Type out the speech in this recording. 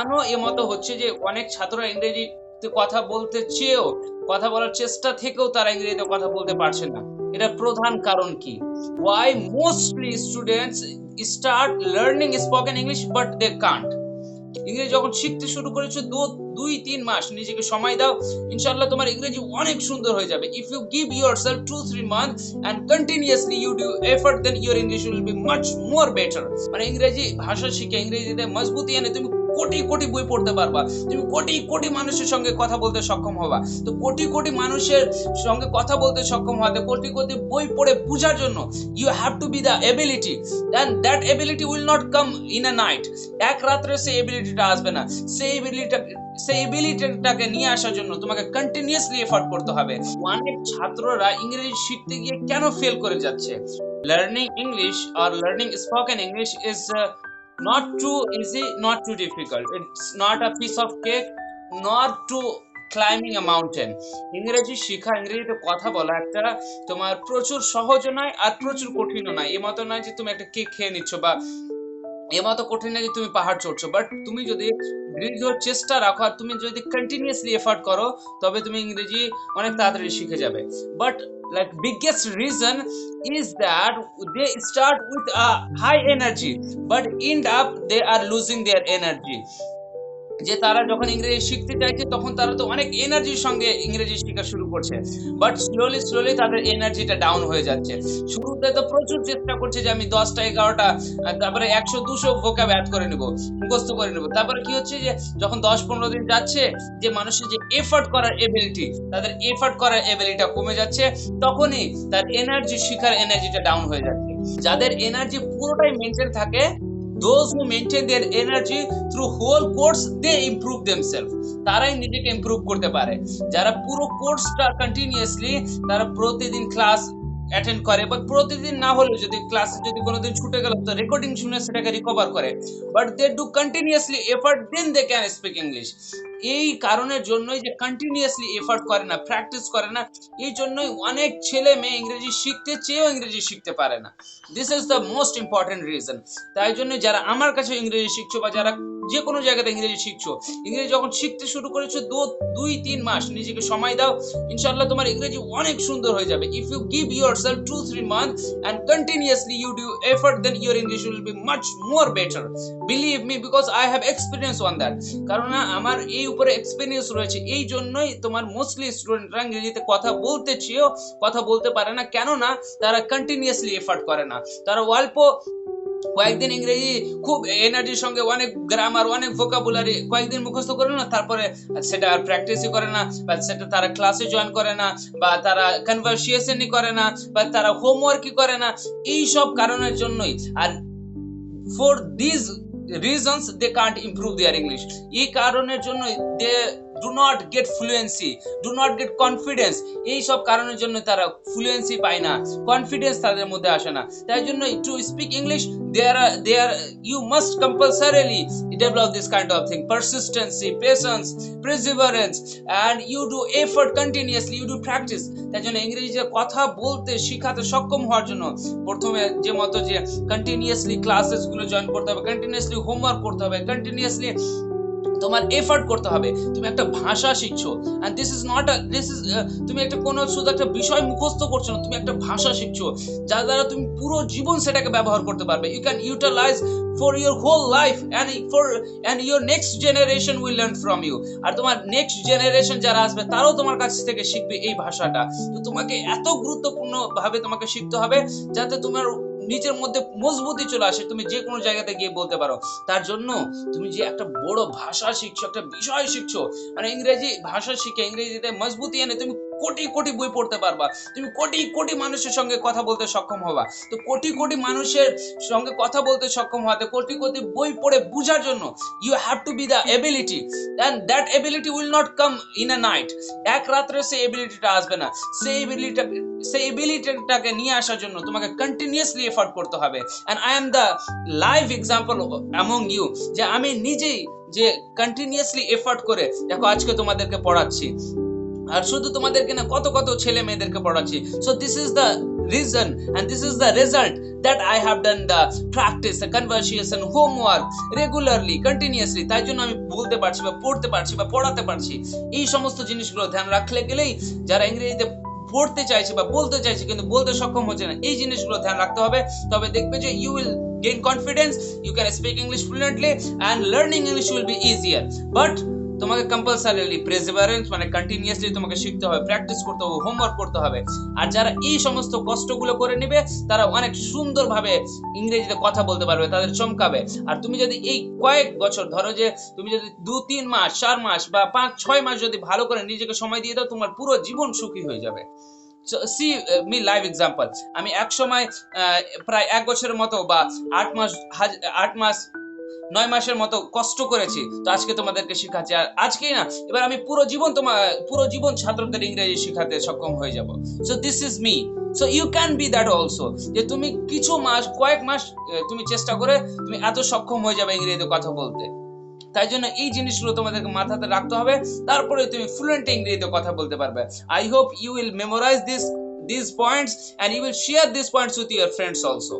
কেন এ মতো হচ্ছে যে অনেক ছাত্ররা ইংরেজিতে কথা বলতে চেয়েও, কথা বলার চেষ্টা থেকেও তারা ইংরেজিতে কথা বলতে পারছে না? এটা প্রধান কারণ কি? Why mostly students start learning spoken English but they can't ইংরেজি যখন শিখতে শুরু করেছ দু, দুই, তিন মাস, নিজেকে সময় দাও ইনশাল্লাহ তোমার ইংরেজি অনেক সুন্দর হয়ে যাবে। If you give yourself two three month and continuously you do effort then your English will be much more better মানে ইংরেজি ভাষা শিখে ইংরেজিতে মজবুতি এনে তুমি কোটি কোটি বই পড়তে পারবা। তুমি কোটি কোটি মানুষের সঙ্গে কথা বলতে সক্ষম হবা। তো কোটি কোটি মানুষের সঙ্গে কথা বলতে সক্ষম হওয়াতে কোটি কোটি বই পড়ে বোঝার জন্য you have to be the ability and that ability will not come in a night এক রাত্রে সেই এবিলিটিটা আসবে না। সেই এবিলিটিটা সেই এবিলিটিটাকে নিয়ে আসার জন্য তোমাকে কন্টিনিউয়াসলি এফর্ট করতে হবে। অনেক ছাত্ররা ইংরেজি শিখতে গিয়ে কেন ফেল করে যাচ্ছে? Learning English R learning spoken English is not too easy not too difficult it's not a piece of cake not to climbing a mountain ইংরেজি শেখা ইংরেজিতে কথা বলা একটা তোমার প্রচুর সহজও নয় আর প্রচুর কঠিনও নয় এ মতো নয় যে তুমি একটা কেক খেয়ে নিচ্ছ বা এমা তো কঠিন না যে তুমি পাহাড় চড়ছো? বাট তুমি যদি দৃঢ় চেষ্টা রাখো আর তুমি যদি কন্টিনিউসলি এফার্ট করো, তবে তুমি ইংরেজি অনেক তাড়াতাড়ি শিখে যাবে। But like biggest reason is that they start with high energy but end up they are losing their energy যে তারা যখন ইংরেজি শিখতে চাইছে, তখন তারা তো অনেক এনার্জির সঙ্গে ইংরেজি শেখা শুরু করছে। বাট স্লোলি স্লোলি তাদের এনার্জিটা ডাউন হয়ে যাচ্ছে। শুরুতে তো প্রচুর চেষ্টা করছে যে আমি দশটা, এগারোটা তারপরে একশো, দুশো ভোকাব অ্যাড করে নেব, মুখস্থ করে নেব। তারপরে কি হচ্ছে যে, যখন দশ, পনেরো দিন যাচ্ছে, যে মানুষের যে এফার্ট করার এবিলিটি তাদের এফার্ট করার এবিলিটিটা কমে যাচ্ছে, তখনই তার এনার্জি শিখার এনার্জিটা ডাউন হয়ে যাচ্ছে। যাদের এনার্জি পুরোটাই মেনটেন থাকে those who maintain their energy through whole course, they improve themselves. তারাই নিজেকে ইমপ্রুভ করতে পারে। যারা পুরো কোর্সটা কন্টিনিউয়াসলি তারা প্রতিদিন ক্লাস অ্যাটেন্ড করে বাট প্রতিদিন না হলেও যদি ক্লাসে যদি কোনোদিন ছুটে গেল, তো রেকর্ডিং শুনে সেটাকে রিকভার করে। But they do continuously effort then they can speak English এই কারণের জন্যই যে কন্টিনিউয়াসলি এফার্ট করে না প্র্যাকটিস করে না, এই জন্যই অনেক ছেলে মেয়ে ইংরেজি শিখতে চেয়েও ইংরেজি শিখতে পারে না। This is the most important reason তাই জন্য যারা আমার কাছে ইংরেজি শিখছো বা যারা যে কোনো জায়গাতে ইংরেজি শিখছো, ইংরেজি যখন শিখতে শুরু করেছ দু, দুই, তিন মাস, নিজেকে সময় দাও ইনশাল্লাহ তোমার ইংরেজি অনেক সুন্দর হয়ে যাবে। If you give yourself two three month and continuously you do effort then your English will be much more better believe me because I have experience on that কারণ আমার এই উপরে এক্সপিরিয়েন্স রয়েছে। এই জন্যই তোমার মোস্টলি স্টুডেন্টরা ইংরেজিতে কথা বলতে চেয়েও কথা বলতে পারে না। কেননা তারা কন্টিনিউয়াসলি এফার্ট করে না। তারা অল্প কয়েকদিন ইংরেজি খুব এনার্জির সঙ্গে অনেক গ্রামার অনেক ভোকাবুলারি কয়েকদিন মুখস্থ করে না, তারপরে সেটা আর প্র্যাকটিসই করে না, বা সেটা তারা ক্লাসে জয়েন করে না, বা তারা কনভার্সিয়েশনই করে না, বা তারা হোমওয়ার্কই করে না। এই সব কারণের জন্যই। আর for this reasons they can't improve their English এই কারণের জন্য they do not get fluency do not get confidence এই সব কারণের জন্য তারা ফ্লুয়েন্সি পায় না কনফিডেন্স তাদের মধ্যে আসে না। তাই জন্য to speak English there there you must compulsorily develop this kind of thing persistency patience perseverance and you do effort continuously you do practice তাই জন্য ইংরেজিতে কথা বলতে শিখাতে সক্ষম হওয়ার জন্য প্রথমে যে মতো যে কন্টিনিউয়াসলি ক্লাসেসগুলো জয়েন করতে হবে কন্টিনিউয়াসলি হোমওয়ার্ক করতে হবে কন্টিনিউয়াসলি তোমার এফর্ট করতে হবে। তুমি একটা ভাষা শিখছো and this is not this is তুমি একটা কোনো শুধু একটা বিষয় মুখস্থ করছ না, তুমি একটা ভাষা শিখছো, যার দ্বারা তুমি পুরো জীবন সেটাকে ব্যবহার করতে পারবে। You can utilise for your whole life and for and your next generation will learn from you আর তোমার নেক্সট জেনারেশন যারা আসবে, তারাও তোমার কাছ থেকে শিখবে এই ভাষাটা। তো তোমাকে এত গুরুত্বপূর্ণ ভাবে তোমাকে শিখতে হবে, যাতে তোমার নিজের মধ্যে মজবুতি চলে আসে, তুমি যে কোনো জায়গাতে গিয়ে বলতে পারো। তার জন্য তুমি যে একটা বড় ভাষা শিখছো, একটা বিষয় শিখছো মানে ইংরেজি ভাষা শিখে ইংরেজিতে মজবুতি এনে তুমি কোটি কোটি বই পড়তে পারবা। তুমি কোটি কোটি মানুষের সঙ্গে কথা বলতে সক্ষম হবা। তো কোটি কোটি মানুষের সঙ্গে কথা বলতে সক্ষম হওয়াতে কোটি কোটি বই পড়ে বোঝার জন্য you have to be the ability and that ability will not come in a night এক রাত্রে সেই এবিলিটিটা আসবে না। সেই এবিলিটিটা সেই এবিলিটিটাকে নিয়ে আসার জন্য তোমাকে কন্টিনিউয়াসলি এফর্ট করতে হবে। And I am the live example among you যে আমি নিজেই যে কন্টিনিউয়াসলি এফর্ট করে, দেখো আজকে তোমাদেরকে পড়াচ্ছি। আর শুধু তোমাদেরকে না, কত কত ছেলে মেয়েদেরকে পড়াচ্ছি। So this is the reason and this is the result that I have done the practice conversation homework regularly continuously তাই জন্য আমি বলতে পারছি বা পড়তে পারছি বা পড়াতে পারছি। এই সমস্ত জিনিসগুলো ধ্যান রাখলে গেলেই যারা ইংরেজিতে পড়তে চাইছে বা বলতে চাইছে কিন্তু বলতে সক্ষম হচ্ছে না, এই জিনিসগুলো ধ্যান রাখতে হবে। তবে দেখবে যে you will gain confidence you can speak English fluently and learning English will be easier but তোমাকে কম্পালসারিলি প্রেসিভারেন্স মানে কন্টিনিউয়াসলি তোমাকে শিখতে হবে প্র্যাকটিস করতে হবে হোমওয়ার্ক করতে হবে। আর যারা এই সমস্ত কষ্টগুলো করে নেবে, তারা অনেক সুন্দরভাবে ইংরেজিতে কথা বলতে পারবে, তাদের চমকাবে। আর তুমি যদি এই কয়েক বছর, ধরো যে তুমি যদি দু, তিন মাস, চার মাস বা পাঁচ, ছয় মাস যদি ভালো করে নিজেকে সময় দিয়ে দাও, তোমার পুরো জীবন সুখী হয়ে যাবে। সি মি লাইভ এক্সাম্পল আমি এক সময় প্রায় এক বছরের মতো বা আট মাস আট মাস নয় মাসের মতো কষ্ট করেছি, তো আজকে তোমাদেরকে শেখাচ্ছি। আর আজকেই না, এবার আমি পুরো জীবন তোমার পুরো জীবন ছাত্রদের ইংরেজি শেখাতে সক্ষম হয়ে যাব। So this is me so you can be that also যে তুমি কিছু মাস, কয়েক মাস তুমি চেষ্টা করে তুমি এত সক্ষম হয়ে যাবে ইংরেজিতে কথা বলতে। তাই জন্য এই জিনিসগুলো তোমাদেরকে মাথাতে রাখতে হবে, তারপরে তুমি ফ্লুয়েন্ট ইংরেজিতে কথা বলতে পারবে। I hope you will memorise this this points and you will share this points with your friends also